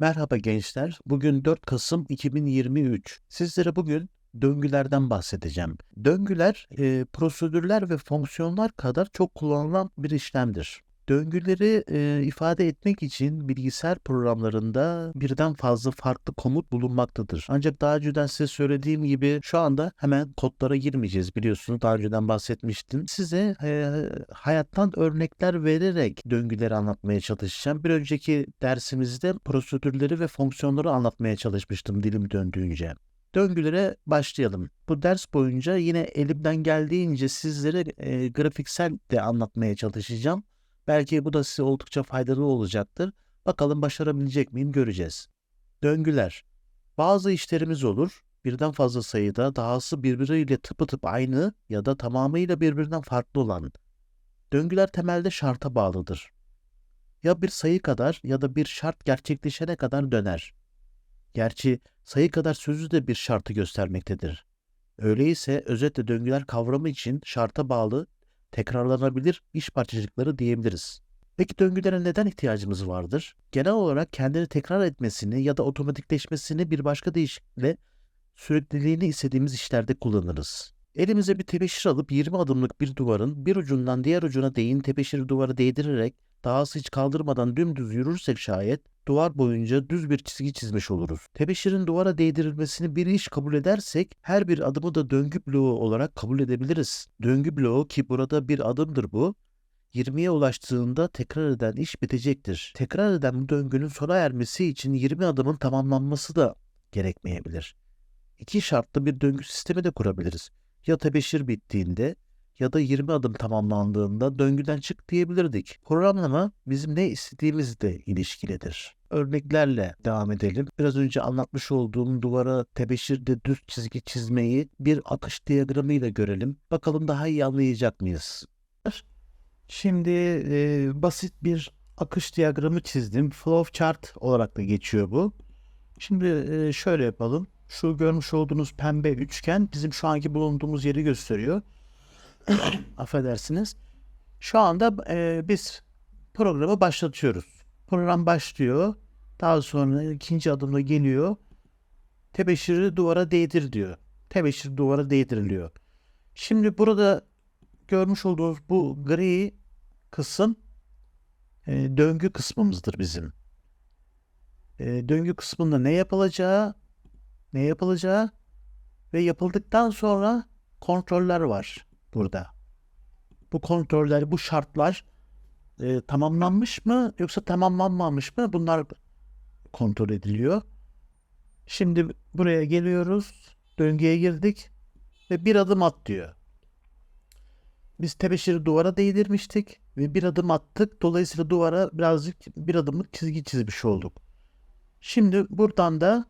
Merhaba gençler. Bugün 4 Kasım 2023. Sizlere bugün döngülerden bahsedeceğim. Döngüler, e, prosedürler ve fonksiyonlar kadar çok kullanılan bir işlemdir. Döngüleri e, ifade etmek için bilgisayar programlarında birden fazla farklı komut bulunmaktadır. Ancak daha önceden size söylediğim gibi şu anda hemen kodlara girmeyeceğiz biliyorsunuz. Daha önceden bahsetmiştim. Size e, hayattan örnekler vererek döngüleri anlatmaya çalışacağım. Bir önceki dersimizde prosedürleri ve fonksiyonları anlatmaya çalışmıştım dilim döndüğünce. Döngülere başlayalım. Bu ders boyunca yine elimden geldiğince sizlere e, grafiksel de anlatmaya çalışacağım. Belki bu da size oldukça faydalı olacaktır. Bakalım başarabilecek miyim göreceğiz. Döngüler. Bazı işlerimiz olur. Birden fazla sayıda dahası birbiriyle tıpatıp aynı ya da tamamıyla birbirinden farklı olan. Döngüler temelde şarta bağlıdır. Ya bir sayı kadar ya da bir şart gerçekleşene kadar döner. Gerçi sayı kadar sözü de bir şartı göstermektedir. Öyleyse özetle döngüler kavramı için şarta bağlı tekrarlanabilir iş parçacıkları diyebiliriz. Peki döngülere neden ihtiyacımız vardır? Genel olarak kendini tekrar etmesini ya da otomatikleşmesini bir başka deyişle sürekliliğini istediğimiz işlerde kullanırız. Elimize bir tebeşir alıp 20 adımlık bir duvarın bir ucundan diğer ucuna değin tebeşiri duvara değdirerek dahası hiç kaldırmadan dümdüz yürürsek şayet duvar boyunca düz bir çizgi çizmiş oluruz. Tebeşirin duvara değdirilmesini bir iş kabul edersek her bir adımı da döngü bloğu olarak kabul edebiliriz. Döngü bloğu ki burada bir adımdır bu. 20'ye ulaştığında tekrar eden iş bitecektir. Tekrar eden bu döngünün sona ermesi için 20 adımın tamamlanması da gerekmeyebilir. İki şartlı bir döngü sistemi de kurabiliriz. Ya tebeşir bittiğinde ya da 20 adım tamamlandığında döngüden çık diyebilirdik. Programlama bizim ne istediğimizle ilişkilidir. Örneklerle devam edelim. Biraz önce anlatmış olduğum duvara tebeşirde düz çizgi çizmeyi bir akış diyagramıyla görelim. Bakalım daha iyi anlayacak mıyız? Şimdi e, basit bir akış diyagramı çizdim. Flow chart olarak da geçiyor bu. Şimdi e, şöyle yapalım. Şu görmüş olduğunuz pembe üçgen bizim şu anki bulunduğumuz yeri gösteriyor. Affedersiniz. Şu anda e, biz programı başlatıyoruz. Program başlıyor. Daha sonra ikinci adımda geliyor. Tebeşiri duvara değdir diyor. Tebeşir duvara değdiriliyor. Şimdi burada görmüş olduğunuz bu gri kısım e, döngü kısmımızdır bizim. E, döngü kısmında ne yapılacağı, ne yapılacağı ve yapıldıktan sonra kontroller var burada. Bu kontroller, bu şartlar e, tamamlanmış mı yoksa tamamlanmamış mı? Bunlar kontrol ediliyor. Şimdi buraya geliyoruz. Döngüye girdik ve bir adım at diyor. Biz tebeşiri duvara değdirmiştik ve bir adım attık. Dolayısıyla duvara birazcık bir adımlık çizgi çizmiş olduk. Şimdi buradan da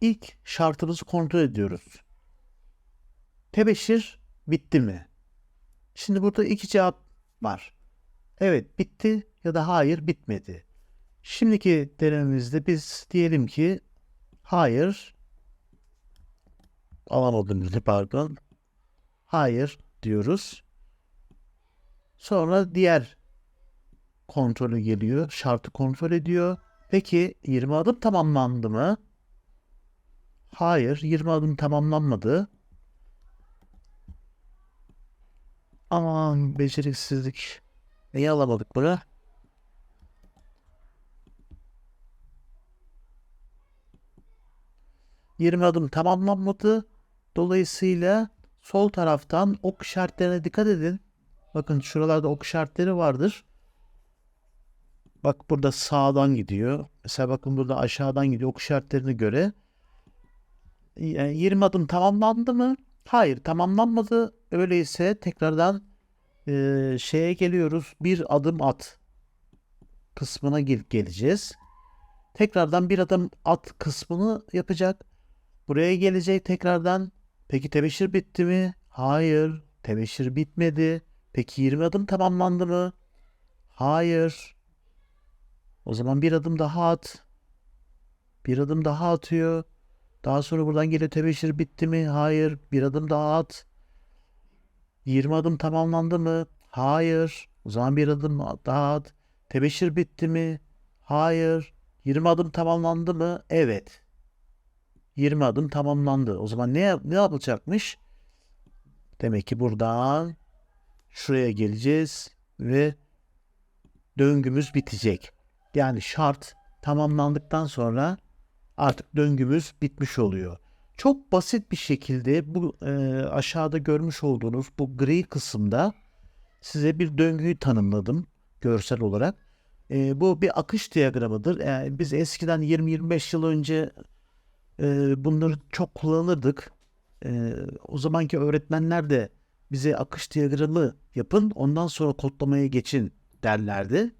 ilk şartımızı kontrol ediyoruz. Tebeşir bitti mi? Şimdi burada iki cevap var. Evet bitti ya da hayır bitmedi. Şimdiki denememizde biz diyelim ki hayır alamadım pardon. Hayır diyoruz. Sonra diğer kontrolü geliyor. Şartı kontrol ediyor. Peki 20 adım tamamlandı mı? Hayır 20 adım tamamlanmadı. Aman beceriksizlik. Neyi alamadık bura? Yirmi adım tamamlanmadı. Dolayısıyla sol taraftan ok işaretlerine dikkat edin. Bakın şuralarda ok işaretleri vardır. Bak burada sağdan gidiyor. Mesela bakın burada aşağıdan gidiyor ok işaretlerine göre. Yani 20 adım tamamlandı mı? Hayır tamamlanmadı. Öyleyse tekrardan e, şeye geliyoruz. Bir adım at kısmına gel geleceğiz. Tekrardan bir adım at kısmını yapacak. Buraya gelecek tekrardan. Peki tebeşir bitti mi? Hayır. Tebeşir bitmedi. Peki 20 adım tamamlandı mı? Hayır. O zaman bir adım daha at. Bir adım daha atıyor. Daha sonra buradan geliyor tebeşir bitti mi? Hayır. Bir adım daha at. 20 adım tamamlandı mı? Hayır. O zaman bir adım daha at. Tebeşir bitti mi? Hayır. 20 adım tamamlandı mı? Evet. 20 adım tamamlandı. O zaman ne ne yapılacakmış? Demek ki buradan şuraya geleceğiz ve döngümüz bitecek. Yani şart tamamlandıktan sonra artık döngümüz bitmiş oluyor. Çok basit bir şekilde bu e, aşağıda görmüş olduğunuz bu gri kısımda size bir döngüyü tanımladım görsel olarak. E, bu bir akış diyagramıdır. Yani biz eskiden 20-25 yıl önce e, bunları çok kullanırdık. E, o zamanki öğretmenler de bize akış diyagramı yapın ondan sonra kodlamaya geçin derlerdi.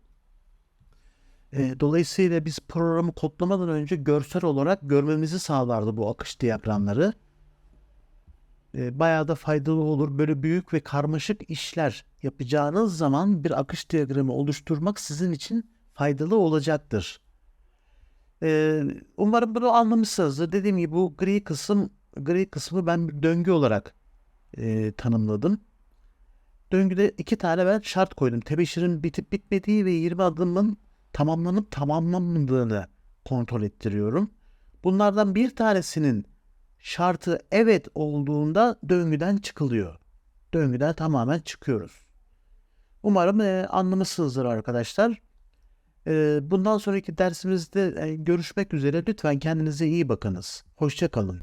E, dolayısıyla biz programı kodlamadan önce görsel olarak görmemizi sağlardı bu akış diyagramları. E, bayağı da faydalı olur. Böyle büyük ve karmaşık işler yapacağınız zaman bir akış diyagramı oluşturmak sizin için faydalı olacaktır. E, umarım bunu anlamışsınızdır. Dediğim gibi bu gri kısım gri kısmı ben bir döngü olarak e, tanımladım. Döngüde iki tane ben şart koydum. Tebeşirin bitip bitmediği ve 20 adımın tamamlanıp tamamlanmadığını kontrol ettiriyorum. Bunlardan bir tanesinin şartı evet olduğunda döngüden çıkılıyor. Döngüden tamamen çıkıyoruz. Umarım e, anlamışsınızdır arkadaşlar. E, bundan sonraki dersimizde e, görüşmek üzere. Lütfen kendinize iyi bakınız. Hoşça kalın.